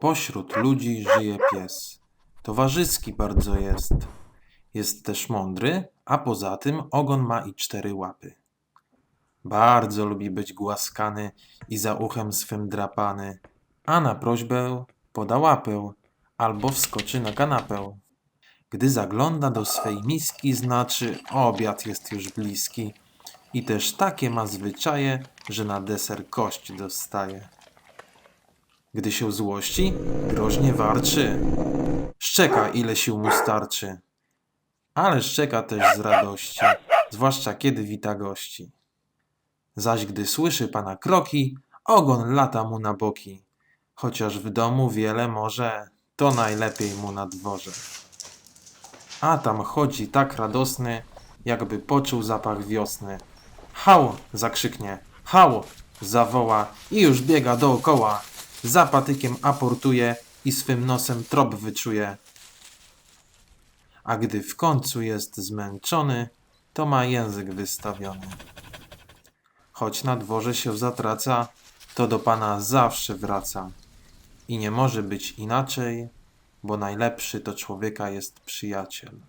Pośród ludzi żyje pies. Towarzyski bardzo jest. Jest też mądry, a poza tym ogon ma i cztery łapy. Bardzo lubi być głaskany i za uchem swym drapany, a na prośbę poda łapę albo wskoczy na kanapę. Gdy zagląda do swej miski, znaczy obiad jest już bliski i też takie ma zwyczaje, że na deser kość dostaje. Gdy się złości, groźnie warczy. Szczeka, ile sił mu starczy. Ale szczeka też z radości, zwłaszcza kiedy wita gości. Zaś gdy słyszy pana kroki, ogon lata mu na boki. Chociaż w domu wiele może, to najlepiej mu na dworze. A tam chodzi tak radosny, jakby poczuł zapach wiosny. Hał! zakrzyknie. Hał! zawoła i już biega dookoła. Za patykiem aportuje i swym nosem trop wyczuje. A gdy w końcu jest zmęczony, to ma język wystawiony. Choć na dworze się zatraca, to do pana zawsze wraca. I nie może być inaczej, bo najlepszy to człowieka jest przyjaciel.